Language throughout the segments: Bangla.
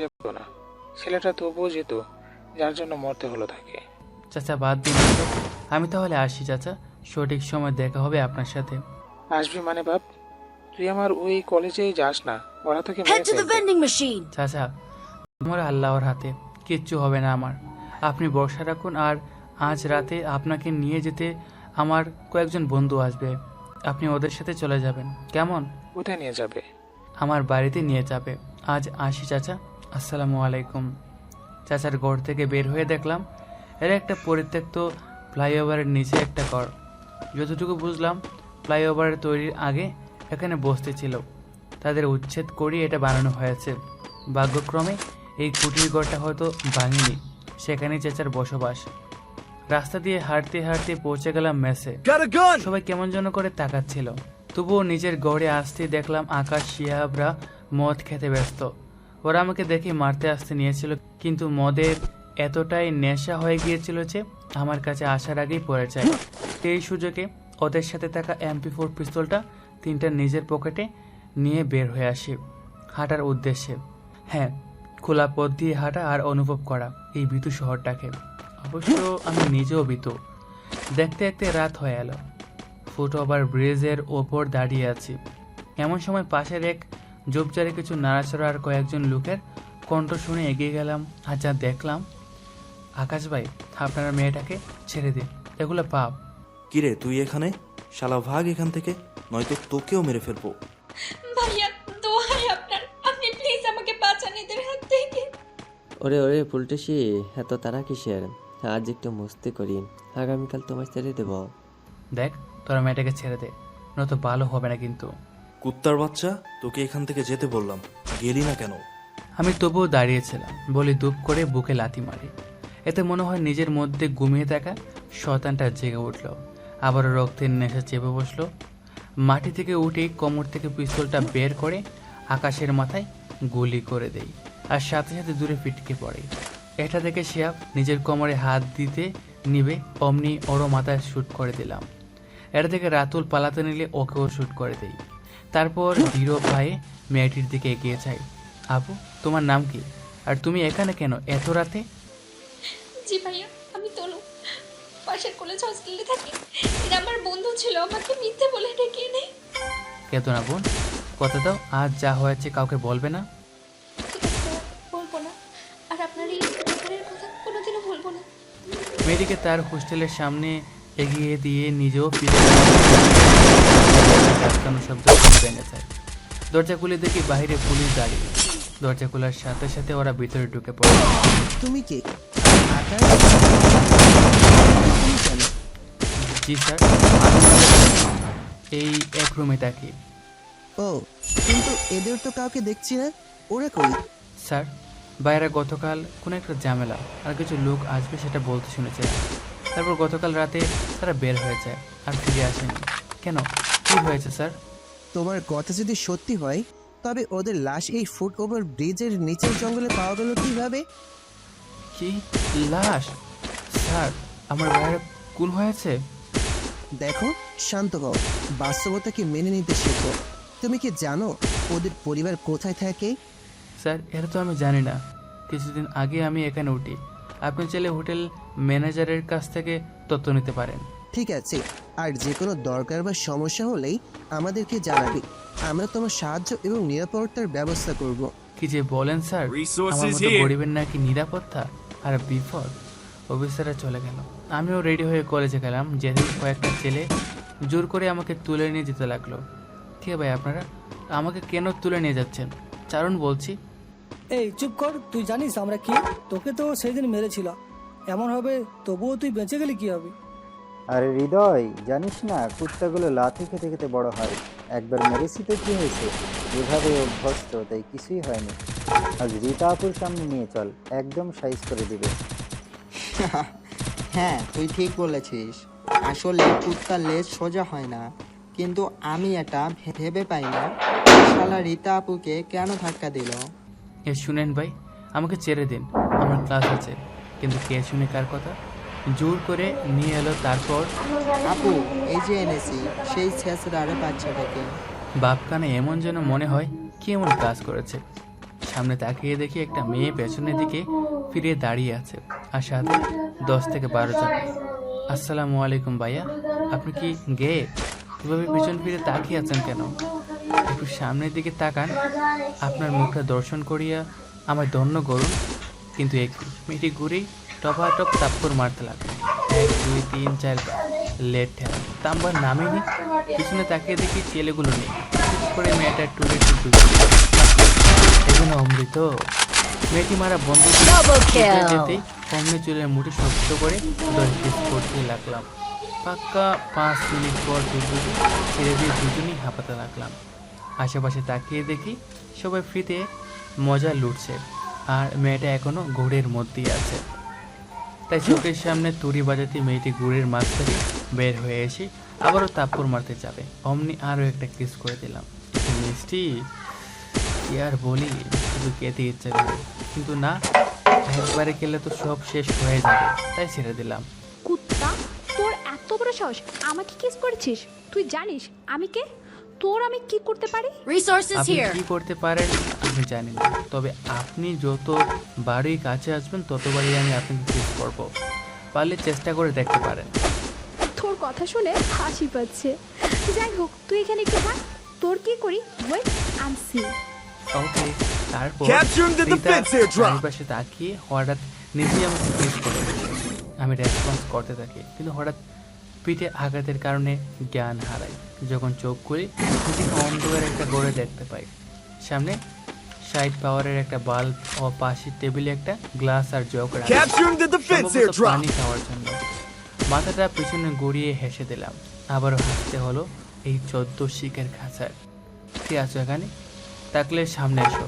যেত না। ছেলেটা তবুও যেত যার জন্য মরতে হলো তাকে। চাচা বাদ দিন তো। আমি তাহলে আসি চাচা। সঠিক সময় দেখা হবে আপনার সাথে। আসবি মানে বাপ? তুই আমার ওই কলেজেই যাস না। ওরা তোকে মেরে Head to the ফেলবে। vending machine. চাচা আমার আল্লাহর হাতে কিচ্ছু হবে না আমার। আপনি বর্ষা রাখুন আর আজ রাতে আপনাকে নিয়ে যেতে আমার কয়েকজন বন্ধু আসবে। আপনি ওদের সাথে চলে যাবেন। কেমন? কোথায় নিয়ে যাবে? আমার বাড়িতে নিয়ে যাবে। আজ আসি চাচা। আসসালামু আলাইকুম। চাচার ঘর থেকে বের হয়ে দেখলাম এর একটা পরিত্যক্ত ফ্লাইওভারের নিচে একটা ঘর। যতটুকু বুঝলাম ফ্লাইওভারের তৈরির আগে এখানে বসতে ছিল। তাদের উচ্ছেদ করিয়ে এটা বানানো হয়েছে। ভাগ্যক্রমে এই কুটির ঘরটা হয়তো ভাঙেনি সেখানে চেচার বসবাস। রাস্তা দিয়ে হাঁটতে হাঁটতে পৌঁছে গেলাম মেসে। সবাই কেমন যেন করে তাকাচ্ছিল। তবুও নিজের গড়ে আসতে দেখলাম আকাশ শিহাবরা মদ খেতে ব্যস্ত। ওরা আমাকে দেখে মারতে আসতে নিয়েছিল, কিন্তু মদের এতটাই নেশা হয়ে গিয়েছিল যে আমার কাছে আসার আগেই পড়ে যায়। সেই সুযোগে ওদের সাথে থাকা এমপি ফোর পিস্তলটা তিনটা নিজের পকেটে নিয়ে বের হয়ে আসি হাঁটার উদ্দেশ্যে। হ্যাঁ খোলা পথ দিয়ে হাঁটা আর অনুভব করা এই বিতু শহরটাকে। অবশ্য আমি নিজেও বিতু দেখতে দেখতে রাত হয়ে এলো। ফুটওভার ব্রিজের ওপর দাঁড়িয়ে আছি। এমন সময় পাশের এক জোপচারে কিছু নাড়াচড়া আর কয়েকজন লোকের কণ্ঠ শুনে এগিয়ে গেলাম আর যা দেখলাম। আকাশ ভাই আপনার মেয়েটাকে ছেড়ে দিন। এগুলো পাপ। কিরে তুই এখানে? শালা ভাগ এখান থেকে নয়তো তোকেও মেরে ফেলব। ভাইয়া দোহাই আপনার। আপনি প্লিজ আমাকে বাঁচান এদের হাত থেকে। ওরে ওরে পুলটেসি এত তারা কিসের? আজ একটু মস্তি করি। আগামীকাল তোমায় ছেড়ে দেব। দেখ তোরা মেয়েটাকে ছেড়ে দে নয়তো ভালো হবে না কিন্তু। কুত্তার বাচ্চা, তোকে এখান থেকে যেতে বললাম। গেলি না কেন? আমি তবুও দাঁড়িয়েছিলাম, বলি দুপ করে বুকে লাথি মারি। এতে মনে হয় নিজের মধ্যে ঘুমিয়ে থাকা শতানটা জেগে উঠল। আবারও রক্তের নেশা চেপে বসল। মাটি থেকে উঠে কোমর থেকে পিস্তলটা বের করে আকাশের মাথায় গুলি করে দেই, আর সাথে সাথে দূরে ফিটকে পড়ে। এটা দেখে শিয়াব নিজের কোমরে হাত দিতে নিবে অমনি ওরও মাথায় শ্যুট করে দিলাম। এটা থেকে রাতুল পালাতে নিলে ওকেও শ্যুট করে দেই। তারপর ধীর পায়ে মেয়েটির দিকে এগিয়ে যাই আপু তোমার নাম কি? আর তুমি এখানে কেন এত রাতে? জি ভাইয়া আমি তনু। পাশের কলেজ হস্টেলে থাকি। এরা আমার বন্ধু ছিল আমাকে মিথ্যে বলে ডেকে এনে। কেত না বোন? কথা দাও আজ যা হয়েছে কাউকে বলবে না। বলব না। আর আপনার এই উপকারের কথা কোনোদিনও বলব না। মেয়েটিকে তার হোস্টেলের সামনে এগিয়ে দিয়ে নিজেও ফিরে আটকানো শব্দ শুনে ভেঙে যায়। দরজা খুলে দেখি বাইরে পুলিশ দাঁড়িয়ে দরজা খোলার সাথে সাথে ওরা ভিতরে ঢুকে পড়ে। তুমি কে? জি স্যার। এই এক রুমে থাকি। ও কিন্তু এদের তো কাউকে দেখছি না। ওরা কই? স্যার বাইরে গতকাল কোনো একটা ঝামেলা আর কিছু লোক আসবে সেটা বলতে শুনেছে। তারপর গতকাল রাতে তারা বের হয়ে যায় আর ফিরে আসেনি। কেন? কি হয়েছে স্যার? তোমার কথা যদি সত্যি হয় তবে ওদের লাশ এই ফুট ওভার ব্রিজের নিচের জঙ্গলে পাওয়া গেল কীভাবে? কি লাশ? স্যার আমার বাইরে কোন হয়েছে? দেখো শান্ত হও। বাস্তবতাকে মেনে নিতে শেখো? তুমি কি জানো ওদের পরিবার কোথায় থাকে? স্যার এটা তো আমি জানি না। কিছুদিন আগে আমি এখানে উঠি। আপনি চাইলে হোটেল ম্যানেজারের কাছ থেকে তথ্য নিতে পারেন। ঠিক আছে আর যে কোনো দরকার বা সমস্যা হলেই আমাদেরকে জানাবি। আমরা তোমার সাহায্য এবং নিরাপত্তার ব্যবস্থা করব। কি যে বলেন স্যার আমার মতো গরিবের নাকি নিরাপত্তা আর বিপদ? অফিসাররা চলে গেল। আমিও রেডি হয়ে কলেজে গেলাম যেদিন কয়েকটা ছেলে জোর করে আমাকে তুলে নিয়ে যেতে লাগল। কে ভাই আপনারা? আমাকে কেন তুলে নিয়ে যাচ্ছেন? চারণ বলছি। এই চুপ কর তুই জানিস আমরা কি? তোকে তো সেদিন মেরেছিল। এমন হবে তবুও তুই বেঁচে গেলি কি হবে? আরে হৃদয় জানিস না কুত্তাগুলো লাথি খেতে খেতে বড় হয়। একবার মেরেছি তো কি হয়েছে? এভাবে অভ্যস্ত তাই কিছুই হয়নি। আজ রীতা আপুর সামনে নিয়ে চল একদম সাইজ করে দিবে। হ্যাঁ তুই ঠিক বলেছিস। আসলে কুত্তার লেজ সোজা হয় না কিন্তু আমি এটা ভেবে পাই না শালা রীতা আপুকে কেন ধাক্কা দিল। এ শুনেন ভাই আমাকে ছেড়ে দিন আমার ক্লাস আছে কিন্তু কে শুনে কার কথা? জোর করে নিয়ে এলো তারপর আপু এই যে এনেছি সেই ছেঁচড়ারে বাচ্চাটাকে। বাপ কানে এমন যেন মনে হয় কি এমন কাজ করেছে। সামনে তাকিয়ে দেখি একটা মেয়ে পেছনের দিকে ফিরে দাঁড়িয়ে আছে আর সাথে দশ থেকে বারো জন। আসসালামু আলাইকুম ভাইয়া আপনি কি গে? এভাবে পিছন ফিরে তাকিয়ে আছেন কেন? একটু সামনের দিকে তাকান আপনার মুখটা দর্শন করিয়া আমায় ধন্য করুন। কিন্তু এক মেয়েটি ঘুরেই টপাটপ তাপ্পর মারতে লাগল। এক দুই তিন চার লেট ঠেলা। তাম্বার নামেনি পিছনে তাকিয়ে দেখি ছেলেগুলো নেই। ঠিক করে মেয়েটা টুলে টুটু এগুলো অমৃত। মেয়েটি মারা বন্ধ যেতেই অমনি চুলের মুঠি শক্ত করে দশ করতে লাগলাম। পাক্কা পাঁচ মিনিট পর দুজনে ছেড়ে দিয়ে দুজনেই হাঁপাতে লাগলাম। আশেপাশে তাকিয়ে দেখি সবাই ফ্রিতে মজা লুটছে। আর মেয়েটা এখনও ঘোরের মধ্যেই আছে। তাই চোখের সামনে তুড়ি বাজাতে মেয়েটি গুড়ের মাছ থেকে বের হয়ে এসে আবারও তাপ্পর মারতে যাবে। অমনি আরও একটা কিস করে দিলাম। মিষ্টি? কি আর বলি? শুধু খেতে ইচ্ছা করে। কিন্তু না, একবারে খেলে তো সব শেষ হয়ে যাবে। তাই ছেড়ে দিলাম। কুত্তা, তোর এত বড় সাহস। আমাকে কিস করেছিস? তুই জানিস আমি কে? তোর আমি কি করতে পারি? রিসোর্সেস আপনি কি করতে পারেন আমি জানি না। তবে আপনি যত বাড়ি কাছে আসবেন ততবারই আমি আপনাকে কিস করব। পারলে চেষ্টা করে দেখতে পারেন। তোর কথা শুনে হাসি পাচ্ছে। যাই হোক তুই এখানে একটু থাক। তোর কি করি? ওয়েট আনসি ওকে তারপর Capturing the Rita defense here, drop. চারিপাশে তাকিয়ে হঠাৎ নিজেই আমাকে কিস করে। আমি রেসপন্স করতে থাকি কিন্তু হঠাৎ পিঠে আঘাতের কারণে জ্ঞান হারাই। যখন চোখ খুলি নিজেকে অন্ধকার একটা গড়ে দেখতে পাই। সামনে সাইড পাওয়ারের একটা বাল্ব ও পাশের টেবিলে একটা গ্লাস আর জগ. পানি খাওয়ার জন্য। মাথাটা পিছনে গড়িয়ে হেসে দিলাম। আবারও হাসতে হলো এই চোদ্দ শিখের খাঁচার কে আছো এখানে? তাকলে সামনে এসো।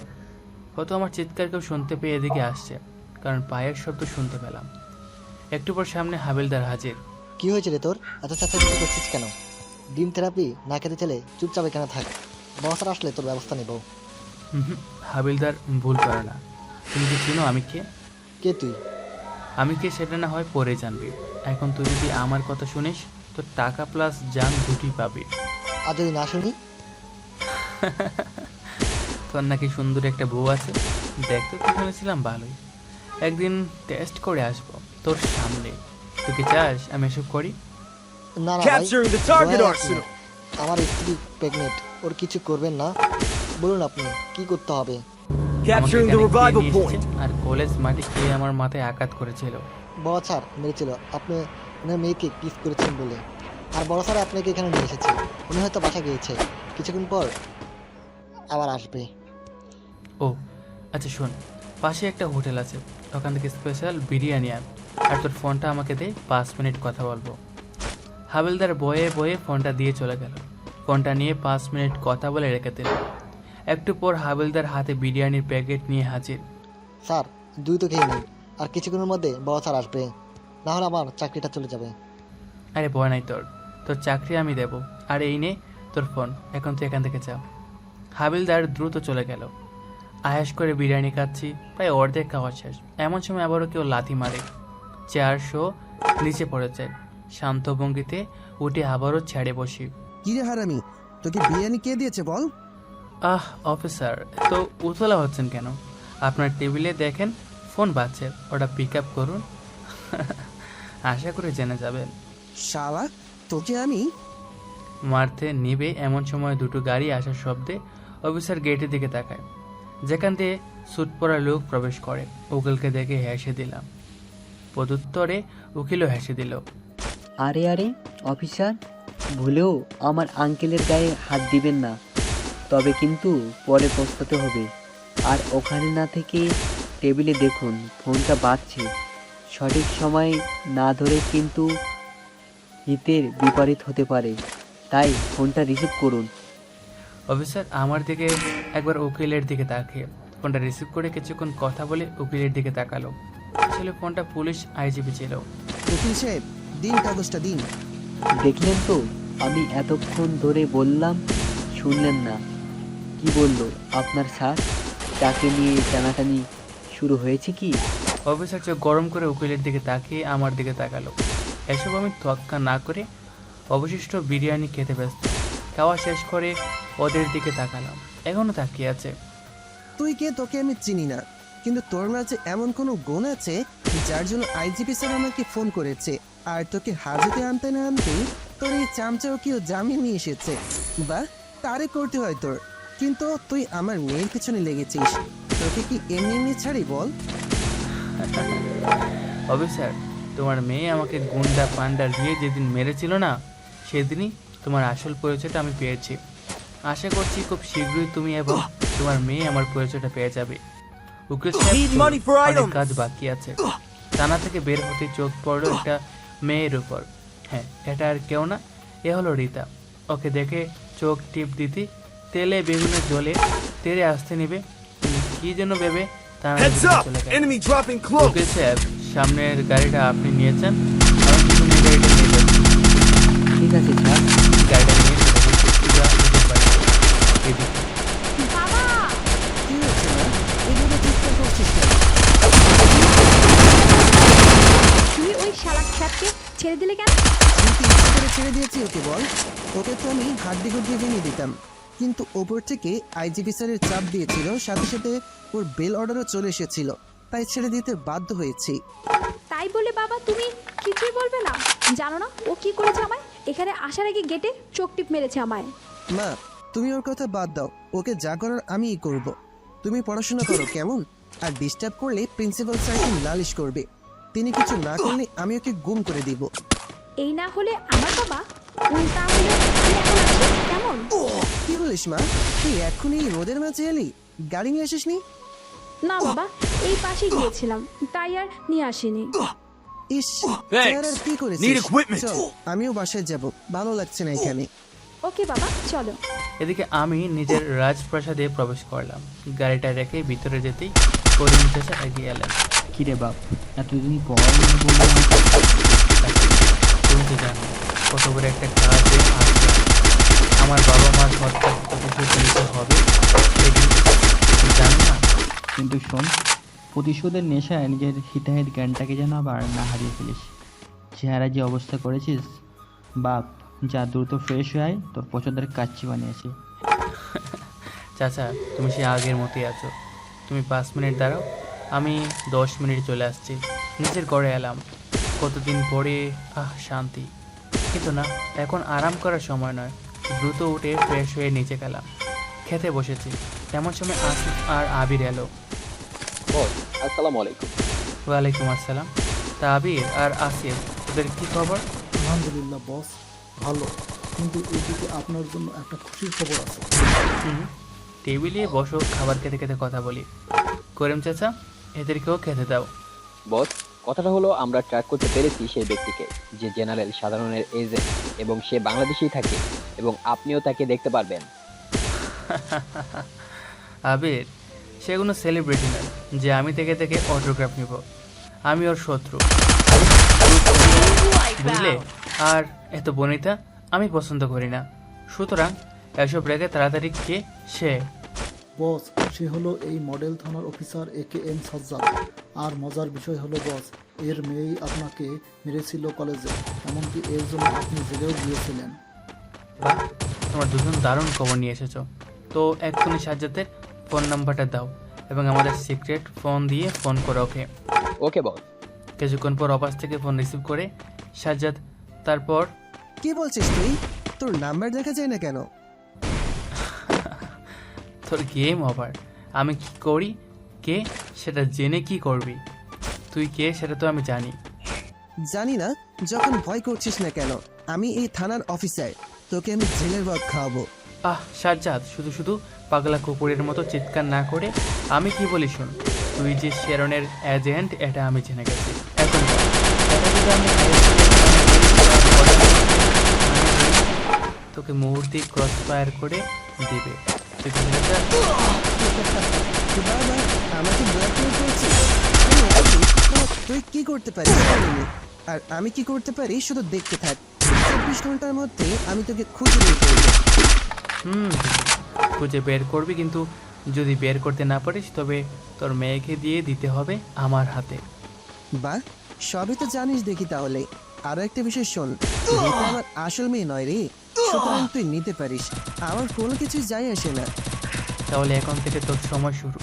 হয়তো আমার চিৎকার কেউ শুনতে পেয়ে এদিকে আসছে কারণ পায়ের শব্দ শুনতে পেলাম। একটু পর সামনে হাবিলদার হাজির। কি হয়েছে রে তোর? এত চেঁচামেচি করছিস কেন? ডিম থেরাপি না খেতে চলে চুপচাপ এখানে থাক। বসার আসলে তোর ব্যবস্থা নেব। হাবিলদার ভুল করে না। তুমি কি চিনো আমি কে? কে তুই? আমি কে সেটা না হয় পরে জানবি। এখন তুই যদি আমার কথা শুনিস তো টাকা প্লাস জান দুটি পাবি। আর যদি না শুনি? তোর নাকি সুন্দর একটা বউ আছে। দেখতে তো শুনেছিলাম ভালোই। একদিন টেস্ট করে আসব তোর সামনে। তুই কি চাস আমি এসব করি? না না Capturing the target arsenal. আমার স্ত্রী প্রেগনেন্ট ওর কিছু করবেন না। বলুন আপনি কি করতে হবে? আমাকে Capturing the এখানে কে revival নিয়ে point. এসেছে? আর কলেজ মাটি খেয়ে আমার মাথায় আঘাত করেছিল। বড় স্যার মেরেছিল। আপনি ওনার মেয়েকে কিস করেছেন বলে। আর বড় স্যার আপনাকে এখানে নিয়ে এসেছে। উনি হয়তো বাসা গিয়েছে। কিছুক্ষণ পর আবার আসবে। ও আচ্ছা শোন পাশে একটা হোটেল আছে। ওখান থেকে স্পেশাল বিরিয়ানি আন। আর তোর ফোনটা আমাকে দে পাঁচ মিনিট কথা বলব। হাবিলদার বয়ে বয়ে ফোনটা দিয়ে চলে গেল। ফোনটা নিয়ে পাঁচ মিনিট কথা বলে রেখে দিল। একটু পর হাবিলদার হাতে বিরিয়ানির প্যাকেট নিয়ে হাজির। স্যার দুই তো খেয়ে নিন আর কিছুক্ষণের মধ্যে বড় স্যার আসবে। না হলে আমার চাকরিটা চলে যাবে। আরে ভয় নাই তোর। তোর চাকরি আমি দেব। আর এই নে তোর ফোন। এখন তুই এখান থেকে যা। হাবিলদার দ্রুত চলে গেল। আয়াস করে বিরিয়ানি খাচ্ছি প্রায় অর্ধেক খাওয়া শেষ। এমন সময় আবারও কেউ লাথি মারে। চারশো নিচে পড়েছে। শান্ত ভঙ্গিতে উঠে আবারও ছেড়ে বসি। কি রে হারামি তোকে বিরিয়ানি কে দিয়েছে বল? আহ অফিসার তো উতলা হচ্ছেন কেন? আপনার টেবিলে দেখেন ফোন বাজছে ওটা পিক আপ করুন। আশা করে জেনে যাবেন। শালা তোকে আমি? মারতে নিবে এমন সময় দুটো গাড়ি আসার শব্দে অফিসার গেটের দিকে তাকায়। যেখান দিয়ে স্যুট পরা লোক প্রবেশ করে। উকিলকে দেখে হেসে দিলাম। পদুত্তরে উকিলও হেসে দিল। আরে আরে অফিসার ভুলেও আমার আঙ্কেলের গায়ে হাত দিবেন না। তবে কিন্তু পরে পস্তাতে হবে। আর ওখানে না থেকে টেবিলে দেখুন ফোনটা বাজছে। সঠিক সময় না ধরে কিন্তু হিতের বিপরীত হতে পারে। তাই ফোনটা রিসিভ করুন। অফিসার আমার দিকে একবার উকিলের দিকে তাকিয়ে। ফোনটা রিসিভ করে কিছুক্ষণ কথা বলে উকিলের দিকে তাকালো। আসলে ফোনটা পুলিশ আইজিপি ছিল। উকিল সাহেব দিন কাগজটা দিন। দেখলেন তো? আমি এতক্ষণ ধরে বললাম শুনলেন না। কি বলল? আপনার স্যার? তাকে নিয়ে টানাটানি শুরু হয়েছে কি? অফিসার চোখ গরম করে উকিলের দিকে তাকিয়ে আমার দিকে তাকালো। এসব আমি তোয়াক্কা না করে অবশিষ্ট বিরিয়ানি খেতে ব্যস্ত। খাওয়া শেষ করে ওদের দিকে তাকালাম। এখনও তাকিয়ে আছে। তুই কে? তোকে আমি চিনি না। কিন্তু তোর মাঝে এমন কোনো গুণ আছে যার জন্য আইজিপি স্যার আমাকে ফোন করেছে? আর তোকে হাজতে আনতে না আনতে তোর এই চামচাও কেউ জামিন নিয়ে এসেছে। বা তারে করতে হয় তোর। কিন্তু তুই আমার মেয়ের পিছনে লেগেছিস। তোকে কি এমনি এমনি ছাড়ি বল? অফিসার তোমার মেয়ে আমাকে গুন্ডা পান্ডা দিয়ে যেদিন মেরেছিল না, সেদিনই তোমার আসল পরিচয়টা আমি পেয়েছি। আশা করছি খুব শীঘ্রই তুমি এবং তোমার মেয়ে আমার পরিচয়টা পেয়ে যাবে। উকিল সাহেব, কাজ বাকি আছে। থানা থেকে বের হতে চোখ পড়ল একটা মেয়ের উপর। হ্যাঁ এটা আর কেউ না এ হলো রীতা। ওকে দেখে চোখ টিপ দিতে তেলে বিভিন্ন জলে তেরে আসতে নেবে। কি যেন ভেবে সামনের গাড়িটা আপনি নিয়েছেন আমি হাড্ডি গুড্ডি ভেঙে দিতাম। কিন্তু ওপর থেকে আইজিপি স্যারের চাপ দিয়েছিল সাথে সাথে ওর বেল অর্ডারও চলে এসেছিল। তাই ছেড়ে দিতে বাধ্য হয়েছি। তাই বলে বাবা তুমি কিছুই বলবে না। জানো না ও কি করেছে আমায়? এখানে আসার আগে গেটে চোখ টিপ মেরেছে আমায়। মা তুমি ওর কথা বাদ দাও। ওকে যা করার আমিই করব। তুমি পড়াশোনা করো কেমন? আর ডিস্টার্ব করলে প্রিন্সিপাল স্যারকে নালিশ করবে? তিনি কিছু না করলে আমি ওকে গুম করে দিব। এই না হলে আমার বাবা উল্টা আমি এখন আছি কেমন? কি বলিস মা? তুই এখনই রোদের মাঝে এলি? গাড়ি নিয়ে আসিসনি? না বাবা এই পাশে গিয়েছিলাম। তাই আর নিয়ে আসিনি। ইস Thanks. কি করেছিস? চল আমিও বাসায় যাব। ভালো লাগছে না এখানে। ওকে বাবা চলো। এদিকে আমি নিজের রাজপ্রাসাদে প্রবেশ করলাম। গাড়িটা রেখে ভিতরে যেতেই করিম চাষা এগিয়ে এলেন কিরে বাপ এতদিন পর তুমি তো জানো কত করে একটা কাজে আমার বাবা মার হত্যা কত হবে জানো না। কিন্তু শোন, প্রতিশোধের নেশায় নিজের হিতাহিত জ্ঞানটাকে যেন আবার না হারিয়ে ফেলিস। চেহারা যে অবস্থা করেছিস, বাপ, যা দ্রুত ফ্রেশ হয়ে তোর পছন্দের কাচ্চি বানিয়েছি। চাচা, তুমি সে আগের মতোই আছো। তুমি পাঁচ মিনিট দাঁড়াও, আমি দশ মিনিট চলে আসছি। নিজের ঘরে এলাম। কতদিন পরে, আহ, শান্তি। কিন্তু না এখন আরাম করার সময় নয়। দ্রুত উঠে ফ্রেশ হয়ে নিচে গেলাম। খেতে বসেছি। তেমন সময় আসিফ আর আবির এলো। আসসালামু আলাইকুম। ওয়ালাইকুম আসসালাম। তা আবির আর আসিফ ওদের কি খবর? আলহামদুলিল্লাহ বস ভালো। কিন্তু এদিকে আপনার জন্য একটা খুশির খবর আছে। টেবিলে বসো খাবার খেতে খেতে কথা বলি। করিম চাচা এদেরকেও খেতে দাও। বস কথাটা হলো, আমরা ট্র্যাক করতে পেরেছি সেই ব্যক্তিকে, যে জেনারেল সাধারণের এজেন্ট এবং সে বাংলাদেশেই থাকে এবং আপনিও তাকে দেখতে পারবেন। আবির, সে কোনো সেলিব্রিটি না, যে আমি থেকে থেকে অটোগ্রাফ নিব। আমি ওর শত্রু। বুঝলে? আর এত বনিতা, আমি পছন্দ করি না। সুতরাং এসব রেখে তাড়াতাড়ি কে সে বস সে হলো এই মডেল থানার officer A K M Sajjad. আর মজার বিষয় হলো বস এর মেয়েই আপনাকে মেরেছিল কলেজে এমনকি এর জন্য আপনি জেলেও গিয়েছিলেন। বাহ তোমরা দুজন দারুণ খবর নিয়ে এসেছ। তো এক্ষুনি সাজ্জাদের ফোন নাম্বারটা দাও এবং আমাদের সিক্রেট ফোন দিয়ে ফোন করো ওকে। ওকে বস। কিছুক্ষণ পর অফাস থেকে ফোন রিসিভ করে সাজ্জাদ তারপর কি বলছিস তুই? তোর নাম্বার দেখা যায় না কেন? তোর গেম ওভার আমি কি করি? কে? সেটা জেনে কি করবি? তুই কে? সেটা তো আমি জানি। জানি না যখন ভয় করছিস না কেন আমি এই থানার অফিসার তোকে আমি জেলের ভাত খাওয়াবো। আহ সাজ্জাদ শুধু শুধু পাগলা কুকুরের মতো চিৎকার না করে আমি কি বলি শোন? তুই যে শেরনের এজেন্ট এটা আমি জেনে গেছি। এখন তোকে মুহূর্তে ক্রস ফায়ার করে দিবে। তুই কি বাবা আমাকে ব্ল্যাকমেল করছিস আমি আছি, তো তুই কি করতে পারিস? আর আমি কি করতে পারি? শুধু দেখতে থাক। চব্বিশ ঘণ্টার মধ্যে আমি তোকে খুঁজে বের করব হুম খুঁজে বের করবি কিন্তু যদি বের করতে না পারিস তবে তোর মেয়েকে দিয়ে দিতে হবে আমার হাতে। বা সবই তো জানিস দেখি তাহলে। আরও একটা বিষয় শোন রিতা আমার আসল মেয়ে নয় রে সুতরাং তুই নিতে পারিস। আমার কোনো কিছুই যাই আসে না। তাহলে এখন থেকে তোর সময় শুরু।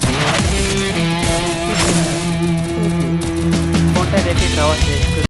ফোনটা রেখে খাওয়া শেষ